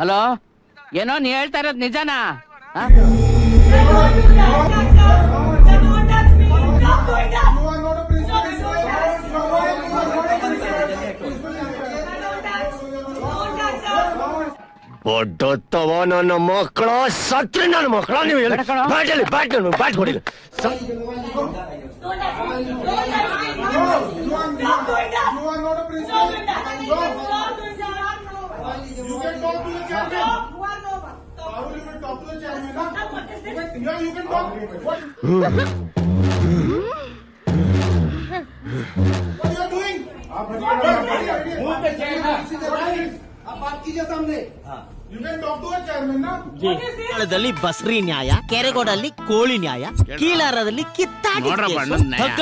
Hello? ಏನೋ ನೀ ಹೇಳ್ತಾ ಇರೋದು ನಿಜನಾ? ಆ? ದೊಡ್ಡತ್ತವ ನನ್ನ ಮಕ್ಕಳ ಸತ್ರಿ ನನ್ನ ಮಕ್ಕಳ. ನೀವು ಹೇಳಿ. ಬ್ಯಾಟಲ್ಲಿ bat bat ಕೊಡಿ ದಲ್ಲಿ ಬಸ್ರಿ ನ್ಯಾಯ ಕೆರೆಗೋಡಲ್ಲಿ ಕೋಳಿ ನ್ಯಾಯ ಕೀಲಾರದಲ್ಲಿ ಕಿತ್ತಾಡಿ ನೋಡ್ರಪ್ಪ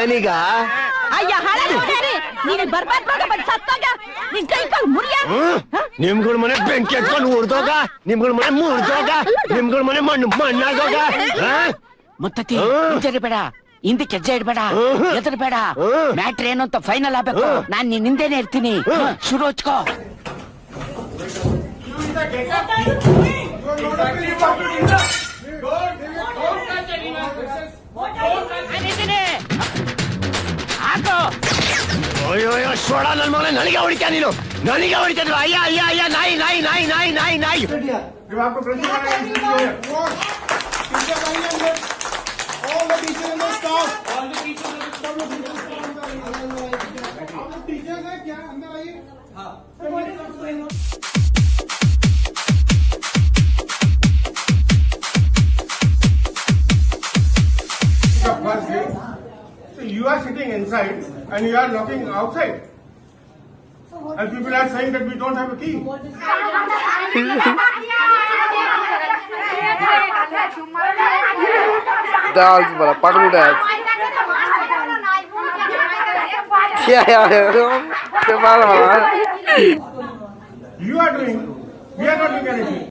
ಏನೀಗ ಅಯ್ಯ ಹಳದಿ. ನೀನು ಬರ್ಬಾದ್ ಮಗ ಬಂದ್ ಸತ್ತಾಗ. ನಿನ್ ಕೈ ಕಾಲ್ ಮುರಿಯ. ನಿಮ್ಗಳ ಮನೆ ಬೆಂಕಿ ಎತ್ಕೊಂಡು ಉರ್ದೋಗ? ನಿಮ್ಗಳ ಮನೆ ಮುರ್ದೋಗ? ನಿಮ್ಗಳ ಮನೆ ಮಣ್ಣು ಮಣ್ಣಾಗೋಗ? ಆ? ಮುತ್ತತಿ ಹ್ಮ್. ಹಿಂಜರಿಬೇಡ. ಹಿಂದಕ್ಕೆ ಹೆಜ್ಜೆ ಇಡ್ಬೇಡ. ಹ್ಮ್. ಬೇಡ ಹ್ಮ್. ಮ್ಯಾಟ್ರ್ ಏನು ಅಂತ ಫೈನಲ್ ಆಗ್ಬೇಕು. ಹ್ಮ್. ನಾನ್ ನಿನ್ ಹಿಂದೆನೆ ಇರ್ತೀನಿ. ಹ್ಮ್, ಶುರು ಹಚ್ಕೋ ಸೋಡ ನನ್ ಮನೆ ನನಗೆ ಹೊಡಿತ್ಯಾ ನೀನು ನನಗೆ ಹೊಡಿತಿದ್ರು ಅಯ್ಯ ಅಯ್ಯ ಅಯ್ಯ ನಾಯಿ ನಾಯಿ ನಾಯಿ ನಾಯಿ ನಾಯಿ ನಾಯಿ जब आपको प्रश्न आएगा sitting inside and you are knocking outside. And people are saying that we don't have a key. That's what a part of that. you are doing, we are not doing anything.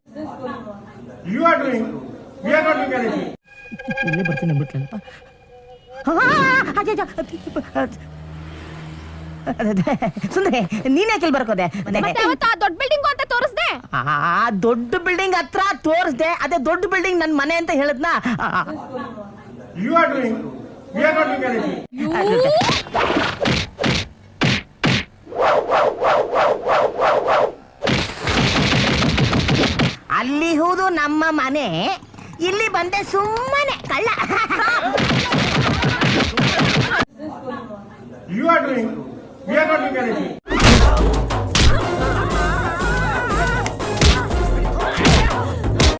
You are doing, we are not doing anything. ಸುಂದರಿ ನೀನ್ ಯಾಕೆ ಬರ್ಕೋದೆ? ದೊಡ್ಡ building ಅಂತ ತೋರಿಸ್ದೆ? ಆ ದೊಡ್ಡ building ಹತ್ರ ತೋರಿಸ್ದೆ. ಅದೇ ದೊಡ್ಡ building ನನ್ ಮನೆ ಅಂತ ಹೇಳದ್ನ. ಅಲ್ಲಿ ಹೌದು ನಮ್ಮ ಮನೆ ಇಲ್ಲಿ ಬಂದೆ ಸುಮ್ಮನೆ ಕಳ್ಳ. Are doing, we are not doing anything.